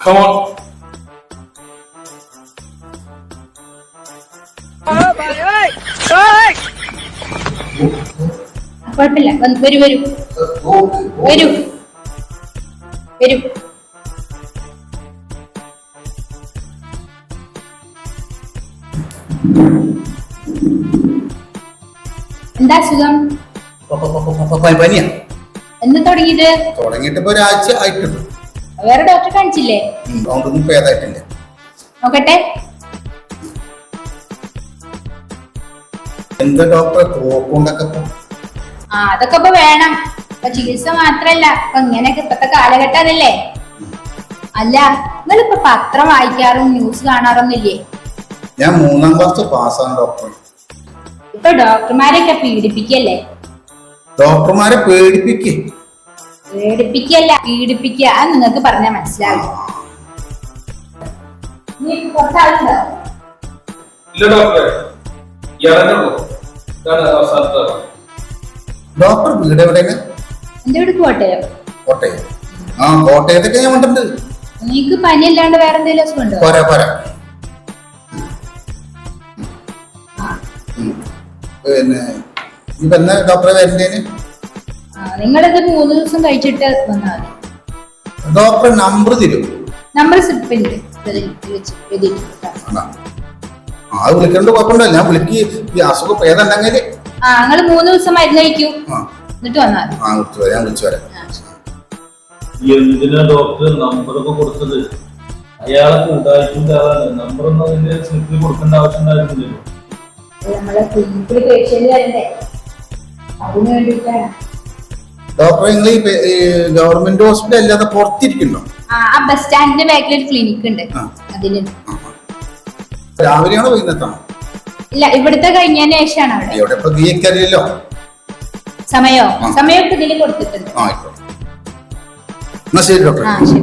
Come on. കുഴപ്പമില്ല. വരൂ വരൂ. വരൂ. വരൂ. എന്താ സുഖം പനിയാ. എന്ന് തുടങ്ങിയിട്ട്? തുടങ്ങിയിട്ട് ഇപ്പൊ ഒരാഴ്ച ആയിട്ടുണ്ട്. വേറെ ഡോക്ടറെ കാണിച്ചില്ലേ? നോക്കട്ടെ. എന്താ ഡോക്ടറെ തോക്കൊണ്ടൊക്കെ ആ അതൊക്കെ ഇപ്പൊ വേണം. ഇപ്പൊ ചികിത്സ മാത്രല്ല ഇപ്പൊ ഇങ്ങനെയൊക്കെ ഇപ്പത്തെ കാലഘട്ടം അതല്ലേ അല്ല നിങ്ങളിപ്പോ പത്രം വായിക്കാറും ന്യൂസ് കാണാറൊന്നുമില്ലേ? ഞാൻ മൂന്നാം ക്ലാസ് പാസ്സാണ് ഡോക്ടർ ഇപ്പൊ ഡോക്ടർമാരെയൊക്കെ പീഡിപ്പിക്കല്ലേ? ഡോക്ടർമാരെ പേടിപ്പിക്കേ. പേടിപ്പിക്കല്ല പീഡിപ്പിക്കുക അത് നിങ്ങൾക്ക് പറഞ്ഞാൽ മനസ്സിലാവില്ല ഡോക്ടർ വീട് എവിടെയാണ്? എന്റെ വീട് കോട്ടയം. കോട്ടയം. ആ കോട്ടയത്തൊക്കെ ഞാൻ കണ്ടിട്ടുണ്ട്. നിനക്ക് പനി അല്ലാണ്ട് വേറെ എന്തെങ്കിലും അസുഖം ഉണ്ടോ? പോരാ പോരാ. പിന്നെ ഇപ്പൊ എന്നാ ഡോക്ടറെ വരണ്ടേന് നിങ്ങളിത് മൂന്ന് ദിവസം കഴിച്ചിട്ട് വന്നാൽ മതി. ഡോക്ടറെ നമ്പർ തരും. നമ്പർ സ്ലിപ്പിന്റെ അത് വിളിക്കേണ്ട കുഴപ്പമില്ല. ഞാൻ വിളിക്ക്. ഈ അസുഖം ഭേദമുണ്ടെങ്കിൽ ആ നിങ്ങൾ മൂന്ന് ദിവസം മരുന്ന് കഴിക്കും. എന്നിട്ട് വന്നാൽ ആ വിളിച്ചു വരാം. ഞാൻ വിളിച്ചു വരാം. എന്തിനാ ഡോക്ടർ നമ്പറൊക്കെ കൊടുത്തത്? അയാളെ ഉണ്ടായിട്ടുണ്ട് അതാണ് നമ്പറൊന്നും അതിന്റെ സ്ലിപ്പിൽ കൊടുക്കേണ്ട ആവശ്യം ഉണ്ടായിരുന്നില്ലല്ലോ നമ്മളെ ക്ലിനിക്കിൽ പേഷ്യന്റ് വരണ്ടേ? അതിന് വേണ്ടിയിട്ടാണ്. ഡോക്ടർ നിങ്ങൾ ഈ ഗവൺമെന്റ് ഹോസ്പിറ്റൽ അല്ലാതെ പുറത്തിരിക്കണ്ടോ ആ ബസ് സ്റ്റാൻഡിന്റെ ബാക്കിൽ ഒരു ക്ലിനിക്ക് ഉണ്ട്. ആ. അതിന് രാവിലെയാണോ വൈകുന്നേരത്താണോ? ഇല്ല ഇവിടുത്തെ കഴിഞ്ഞതിന് ശേഷമാണ് അവിടെ. എവിടെ? ഇപ്പൊ ഗീയക്കറിയല്ലോ സമയോ? സമയം ഇതിൽ കൊടുത്തിട്ടുണ്ട്. ആ ആയിക്കോട്ടെ. എന്നാ ശരി ഡോക്ടർ ആ ശരി.